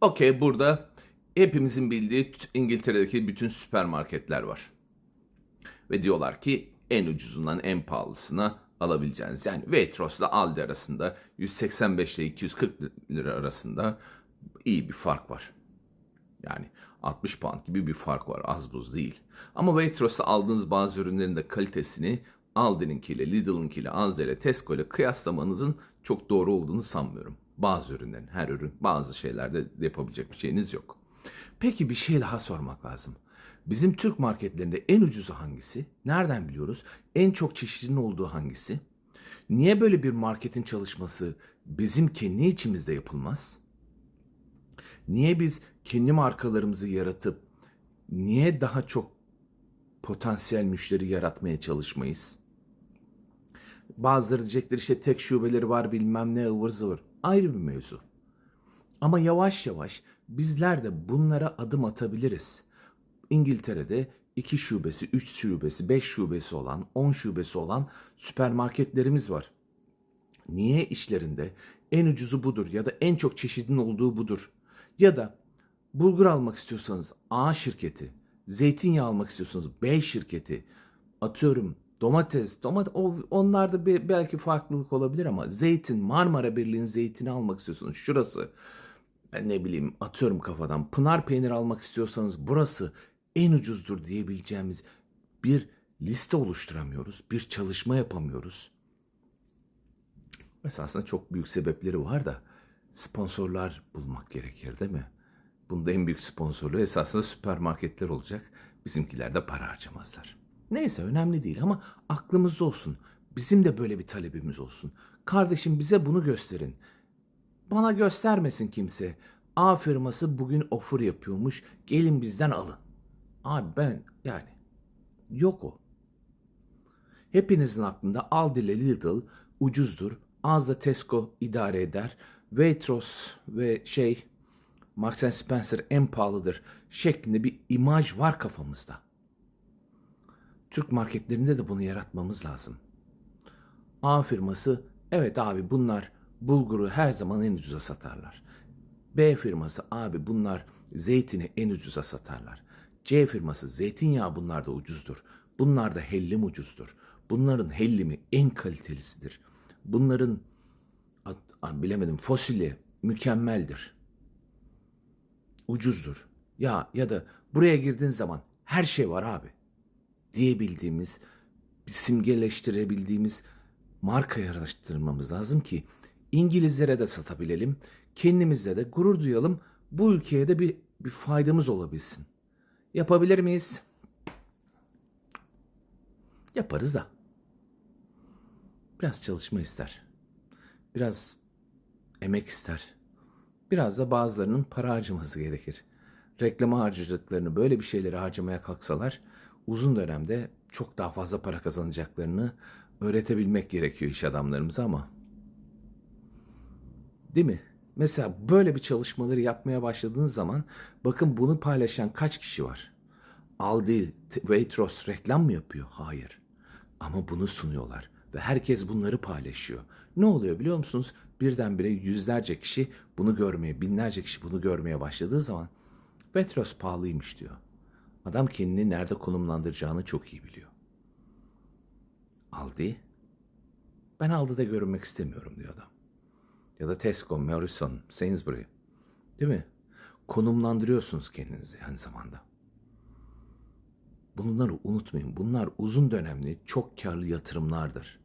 Okey burada hepimizin bildiği İngiltere'deki bütün süpermarketler var. Ve diyorlar ki en ucuzundan en pahalısına alabileceğiniz. Yani Waitrose ile Aldi arasında 185 ile 240 lira arasında iyi bir fark var. Yani 60 pound gibi bir fark var. Az buz değil. Ama Waitrose'da aldığınız bazı ürünlerin de kalitesini Aldi'ninkiyle, Lidl'ınkiyle, Asda ile, Tesco ile kıyaslamanızın çok doğru olduğunu sanmıyorum. Bazı ürünlerin, her ürün, bazı şeylerde yapabilecek bir şeyiniz yok. Peki bir şey daha sormak lazım. Bizim Türk marketlerinde en ucuzu hangisi? Nereden biliyoruz? En çok çeşidinin olduğu hangisi? Niye böyle bir marketin çalışması bizim kendi içimizde yapılmaz? Niye biz kendi markalarımızı yaratıp niye daha çok potansiyel müşteri yaratmaya çalışmayız? Bazıları diyecekler işte tek şubeleri var bilmem ne ıvır zıvır. Ayrı bir mevzu. Ama yavaş yavaş bizler de bunlara adım atabiliriz. İngiltere'de 2 şubesi, 3 şubesi, 5 şubesi olan, 10 şubesi olan süpermarketlerimiz var. Niye işlerinde en ucuzu budur ya da en çok çeşidin olduğu budur? Ya da bulgur almak istiyorsanız A şirketi, zeytinyağı almak istiyorsanız B şirketi, atıyorum domates, domates onlarda bir, belki farklılık olabilir ama zeytin, Marmara Birliği'nin zeytini almak istiyorsanız şurası, ben ne bileyim atıyorum kafadan Pınar peynir almak istiyorsanız burası en ucuzdur diyebileceğimiz bir liste oluşturamıyoruz, bir çalışma yapamıyoruz. Esasında çok büyük sebepleri var da sponsorlar bulmak gerekir değil mi? Bunda en büyük sponsorluğu esasında süpermarketler olacak. Bizimkiler de para harcamazlar. Neyse önemli değil ama aklımızda olsun. Bizim de böyle bir talebimiz olsun. Kardeşim bize bunu gösterin. Bana göstermesin kimse. A firması bugün offer yapıyormuş. Gelin bizden alın. Abi ben yani yok o. Hepinizin aklında Aldi ile Lidl ucuzdur. Az da Tesco idare eder. Waitrose ve şey Marks Spencer en pahalıdır şeklinde bir imaj var kafamızda. Türk marketlerinde de bunu yaratmamız lazım. A firması evet abi bunlar bulguru her zaman en ucuza satarlar. B firması abi bunlar zeytini en ucuza satarlar. C firması zeytinyağı bunlar da ucuzdur. Bunlar da hellim ucuzdur. Bunların hellimi en kalitelisidir. Bunların at- a- bilemedim fosili mükemmeldir. Ucuzdur. Ya ya da buraya girdiğin zaman her şey var abi diyebildiğimiz, simgeleştirebildiğimiz marka yarattırmamız lazım ki İngilizlere de satabilelim, kendimizle de gurur duyalım, bu ülkeye de bir, bir faydamız olabilsin. Yapabilir miyiz? Yaparız da. Biraz çalışma ister. Biraz emek ister. Biraz da bazılarının para harcaması gerekir. Reklama harcadıklarını böyle bir şeyleri harcamaya kalksalar uzun dönemde çok daha fazla para kazanacaklarını öğretebilmek gerekiyor iş adamlarımıza ama Değil mi? Mesela böyle bir çalışmaları yapmaya başladığınız zaman bakın bunu paylaşan kaç kişi var? Aldi, Waitrose reklam mı yapıyor? Hayır. Ama bunu sunuyorlar ve herkes bunları paylaşıyor. Ne oluyor biliyor musunuz? Birdenbire yüzlerce kişi bunu görmeye, binlerce kişi bunu görmeye başladığı zaman Waitrose pahalıymış diyor. Adam kendini nerede konumlandıracağını çok iyi biliyor. Aldi, ben Aldi'de görünmek istemiyorum diyor adam ya da Tesco, Morrison, Sainsbury. Değil mi? Konumlandırıyorsunuz kendinizi aynı zamanda. Bunları unutmayın. Bunlar uzun dönemli, çok karlı yatırımlardır.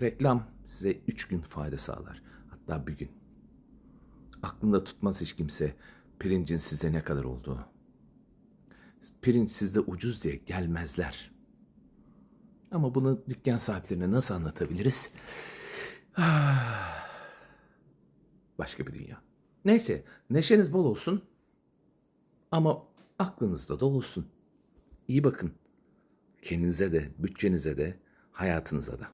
Reklam size üç gün fayda sağlar. Hatta bir gün. Aklında tutmaz hiç kimse pirincin size ne kadar olduğu. Pirinç sizde ucuz diye gelmezler. Ama bunu dükkan sahiplerine nasıl anlatabiliriz? Başka bir dünya. Neyse, neşeniz bol olsun. Ama aklınızda da olsun. İyi bakın. Kendinize de, bütçenize de, hayatınıza da.